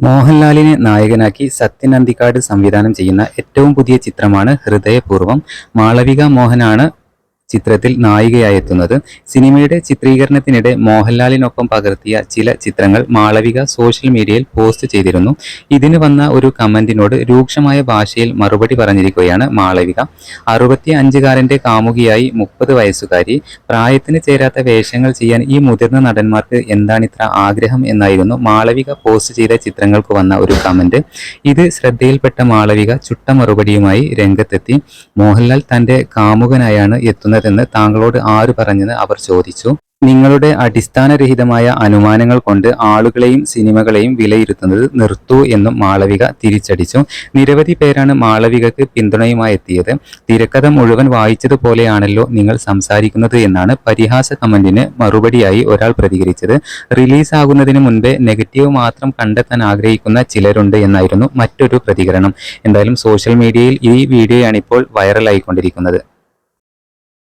മോഹൻലാലിനെ നായകനാക്കി സത്യൻ അന്തിക്കാട് സംവിധാനം ചെയ്യുന്ന ഏറ്റവും പുതിയ ചിത്രമാണ് ഹൃദയപൂർവം മാളവിക മോഹനാണ് ചിത്രത്തിൽ നായികയായെത്തുന്നത്. സിനിമയുടെ ചിത്രീകരണത്തിനിടെ മോഹൻലാലിനൊപ്പം പകർത്തിയ ചില ചിത്രങ്ങൾ മാളവിക സോഷ്യൽ മീഡിയയിൽ പോസ്റ്റ് ചെയ്തിരുന്നു. ഇതിന് വന്ന ഒരു കമന്റിനോട് രൂക്ഷമായ ഭാഷയിൽ മറുപടി പറഞ്ഞിരിക്കുകയാണ് മാളവിക. അറുപത്തി അഞ്ചുകാരന്റെ കാമുകിയായി മുപ്പത് വയസ്സുകാരി. പ്രായത്തിന് ചേരാത്ത വേഷങ്ങൾ ചെയ്യാൻ ഈ മുതിർന്ന നടന്മാർക്ക് എന്താണിത്ര ആഗ്രഹം എന്നായിരുന്നു മാളവിക പോസ്റ്റ് ചെയ്ത ചിത്രങ്ങൾക്ക് വന്ന ഒരു കമന്റ്. ഇത് ശ്രദ്ധയിൽപ്പെട്ട മാളവിക ചുട്ട മറുപടിയുമായി രംഗത്തെത്തി. മോഹൻലാൽ തന്റെ കാമുകനായാണ് എത്തുന്നതെന്ന് താങ്കളോട് ആര് പറഞ്ഞെന്ന് അവർ ചോദിച്ചു. നിങ്ങളുടെ അടിസ്ഥാനരഹിതമായ അനുമാനങ്ങൾ കൊണ്ട് ആളുകളെയും സിനിമകളെയും വിലയിരുത്തുന്നത് നിർത്തൂ എന്നും മാളവിക തിരിച്ചടിച്ചു. നിരവധി പേരാണ് മാളവികക്ക് പിന്തുണയുമായി എത്തിയത്. തിരക്കഥ മുഴുവൻ വായിച്ചതുപോലെയാണല്ലോ നിങ്ങൾ സംസാരിക്കുന്നത് എന്നാണ് പരിഹാസ കമന്റിന് മറുപടിയായി ഒരാൾ പ്രതികരിച്ചത്. റിലീസാകുന്നതിന് മുൻപേ നെഗറ്റീവ് മാത്രം കണ്ടെത്താൻ ആഗ്രഹിക്കുന്ന ചിലരുണ്ട് എന്നായിരുന്നു മറ്റൊരു പ്രതികരണം. എന്തായാലും സോഷ്യൽ മീഡിയയിൽ ഈ വീഡിയോയാണ് ഇപ്പോൾ വൈറലായിക്കൊണ്ടിരിക്കുന്നത്.